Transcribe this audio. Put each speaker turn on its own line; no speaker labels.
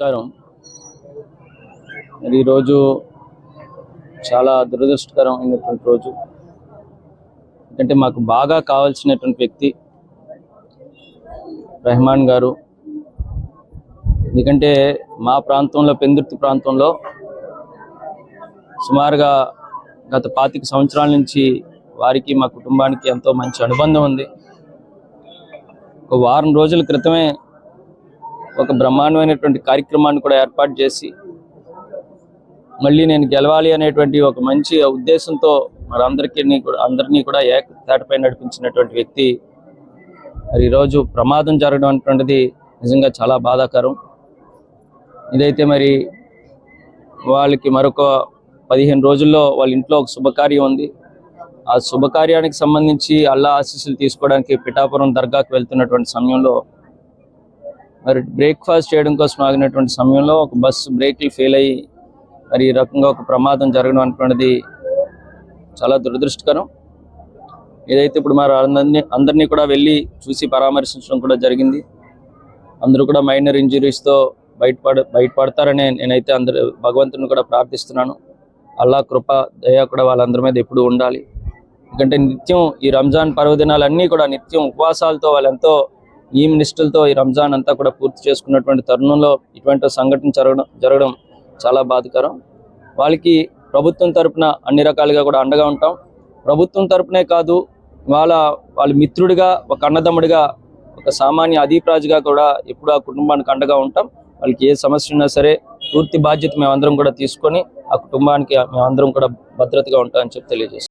నమస్కారం. మరి ఈరోజు చాలా దురదృష్టకరమైనటువంటి రోజు. ఎందుకంటే మాకు బాగా కావాల్సినటువంటి వ్యక్తి రెహమాన్ గారు. ఎందుకంటే మా ప్రాంతంలో పెందుర్తి ప్రాంతంలో సుమారుగా గత పాతిక సంవత్సరాల నుంచి వారికి మా కుటుంబానికి ఎంతో మంచి అనుబంధం ఉంది. ఒక వారం రోజుల క్రితమే ఒక బ్రహ్మాండమైనటువంటి కార్యక్రమాన్ని కూడా ఏర్పాటు చేసి మళ్ళీ నేను గెలవాలి అనేటువంటి ఒక మంచి ఉద్దేశంతో మరి కూడా అందరినీ కూడా ఏక నడిపించినటువంటి వ్యక్తి. మరి ఈరోజు ప్రమాదం జరగడం అనేటువంటిది నిజంగా చాలా బాధాకరం. ఇదైతే మరి వాళ్ళకి మరొక పదిహేను రోజుల్లో వాళ్ళ ఇంట్లో ఒక శుభకార్యం ఉంది. ఆ శుభకార్యానికి సంబంధించి అల్లా ఆశీస్సులు తీసుకోవడానికి పిఠాపురం దర్గాకు వెళ్తున్నటువంటి సమయంలో మరి బ్రేక్ఫాస్ట్ చేయడం కోసం ఆగినటువంటి సమయంలో ఒక బస్సు బ్రేక్లు ఫెయిల్ అయ్యి మరి ఈ రకంగా ఒక ప్రమాదం జరగడం అనుకున్నది చాలా దురదృష్టకరం. ఏదైతే ఇప్పుడు మరి అందరినీ అందరినీ కూడా వెళ్ళి చూసి పరామర్శించడం కూడా జరిగింది. అందరూ కూడా మైనర్ ఇంజురీస్తో బయటపడ బయటపడతారని నేనైతే అందరు భగవంతుని కూడా ప్రార్థిస్తున్నాను. అల్లా కృప దయ కూడా వాళ్ళందరి మీద ఎప్పుడు ఉండాలి. ఎందుకంటే నిత్యం ఈ రంజాన్ పర్వదినాలన్నీ కూడా నిత్యం ఉపవాసాలతో వాళ్ళెంతో ఈ నిష్ఠలతో ఈ రంజాన్ అంతా కూడా పూర్తి చేసుకున్నటువంటి తరుణంలో ఇటువంటి సంఘటన జరగడం జరగడం చాలా బాధకరం. వాళ్ళకి ప్రభుత్వం తరపున అన్ని రకాలుగా కూడా అండగా ఉంటాం. ప్రభుత్వం తరపునే కాదు వాళ్ళ వాళ్ళ మిత్రుడిగా ఒక అన్నదమ్ముడిగా ఒక సామాన్య అధిప్రాజుగా కూడా ఎప్పుడు ఆ కుటుంబానికి అండగా ఉంటాం. వాళ్ళకి ఏ సమస్య ఉన్నా సరే పూర్తి బాధ్యత మేమందరం కూడా తీసుకొని ఆ కుటుంబానికి మేమందరం కూడా భద్రతగా ఉంటామని చెప్పి తెలియజేస్తాం